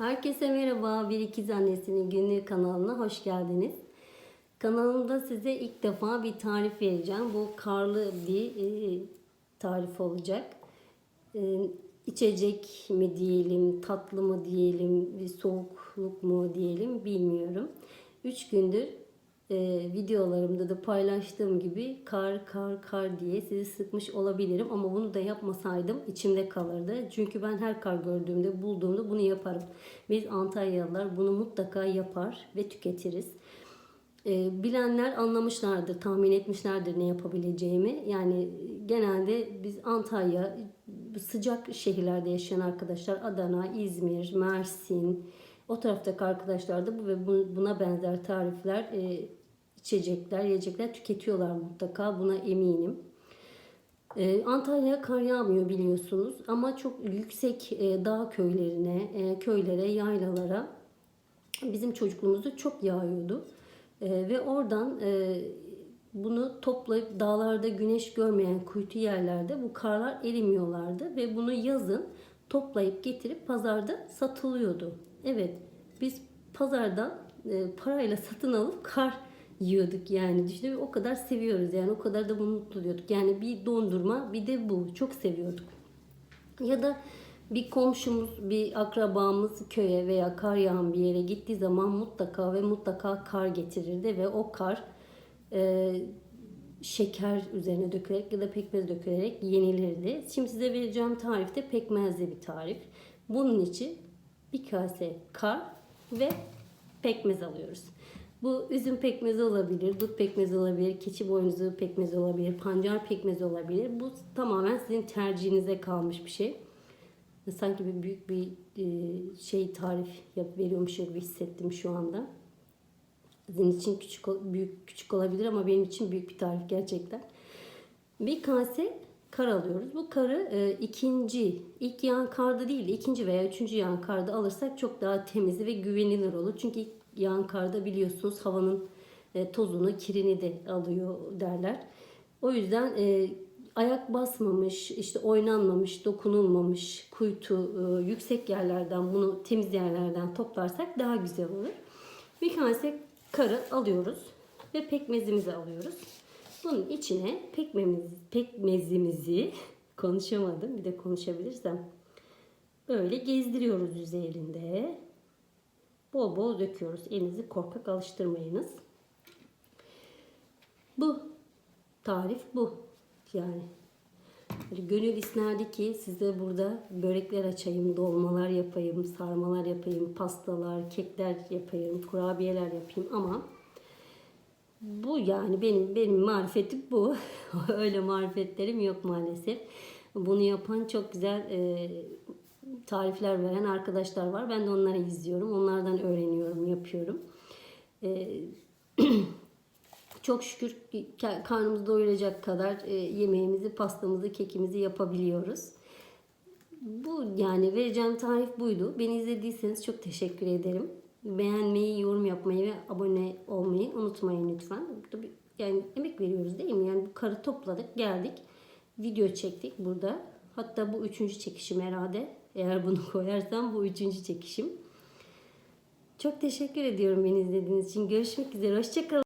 Herkese merhaba. Bir ikiz annesinin günlük kanalına hoş geldiniz. Kanalımda size ilk defa bir tarif vereceğim. Bu karlı bir e, tarif olacak. E, içecek mi diyelim, tatlı mı diyelim, bir soğukluk mu diyelim bilmiyorum. 3 gündür e, videolarımda da paylaştığım gibi kar kar kar diye sizi sıkmış olabilirim ama bunu da yapmasaydım içimde kalırdı. Çünkü ben her kar gördüğümde bulduğumda bunu yaparım. Biz Antalyalılar bunu mutlaka yapar ve tüketiriz. E, bilenler anlamışlardır, tahmin etmişlerdir ne yapabileceğimi. Yani genelde biz Antalya, sıcak şehirlerde yaşayan arkadaşlar Adana, İzmir, Mersin, o taraftaki arkadaşlar da bu ve bu- buna benzer tarifler, e, içecekler, yiyecekler tüketiyorlar mutlaka. Buna eminim. Ee, Antalya'ya kar yağmıyor biliyorsunuz ama çok yüksek e, dağ köylerine, e, köylere, yaylalara bizim çocukluğumuzda çok yağıyordu. E, ve oradan e, bunu toplayıp dağlarda güneş görmeyen kuytu yerlerde bu karlar erimiyorlardı ve bunu yazın toplayıp getirip pazarda satılıyordu. Evet biz pazardan parayla satın alıp kar yiyorduk yani düşünün o kadar seviyoruz yani o kadar da mutlu diyorduk. Yani bir dondurma bir de bu çok seviyorduk. Ya da bir komşumuz, bir akrabamız köye veya kar yağan bir yere gittiği zaman mutlaka ve mutlaka kar getirirdi ve o kar e, şeker üzerine dökülerek ya da pekmez dökülerek yenilirdi. Şimdi size vereceğim tarif de pekmezli bir tarif. Bunun için bir kase kar ve pekmez alıyoruz. Bu üzüm pekmezi olabilir, dut pekmezi olabilir, keçi boynuzu pekmezi olabilir, pancar pekmezi olabilir. Bu tamamen sizin tercihinize kalmış bir şey. Sanki bir büyük bir e, şey tarif veriyormuş gibi hissettim şu anda. Sizin için küçük büyük küçük olabilir ama benim için büyük bir tarif gerçekten. Bir kase kar alıyoruz. Bu karı e, ikinci, ilk yağan karda değil, ikinci veya üçüncü yağan karda alırsak çok daha temiz ve güvenilir olur. Çünkü ilk yağan karda biliyorsunuz havanın e, tozunu, kirini de alıyor derler. O yüzden e, ayak basmamış, işte oynanmamış, dokunulmamış kuytu e, yüksek yerlerden bunu temiz yerlerden toplarsak daha güzel olur. Bir kase karı alıyoruz ve pekmezimizi alıyoruz. Bunun içine pekmemiz, pekmezimizi konuşamadım bir de konuşabilirsem böyle gezdiriyoruz üzerinde. Bol bol döküyoruz. Elinizi korkak alıştırmayınız. Bu tarif bu. Yani gönül isterdi ki size burada börekler açayım, dolmalar yapayım, sarmalar yapayım, pastalar, kekler yapayım, kurabiyeler yapayım ama bu yani benim benim marifetim bu. Öyle marifetlerim yok maalesef. Bunu yapan çok güzel e, tarifler veren arkadaşlar var. Ben de onları izliyorum. Onlardan öğreniyorum, yapıyorum. E, çok şükür karnımızı doyuracak kadar e, yemeğimizi, pastamızı, kekimizi yapabiliyoruz. Bu yani vereceğim tarif buydu. Beni izlediyseniz çok teşekkür ederim. Beğenmeyi, yorum yapmayı ve abone olmayı unutmayın lütfen. Yani emek veriyoruz değil mi? Yani bu karı topladık, geldik. Video çektik burada. Hatta bu üçüncü çekişim herhalde. Eğer bunu koyarsam bu üçüncü çekişim. Çok teşekkür ediyorum beni izlediğiniz için. Görüşmek üzere. Hoşçakalın.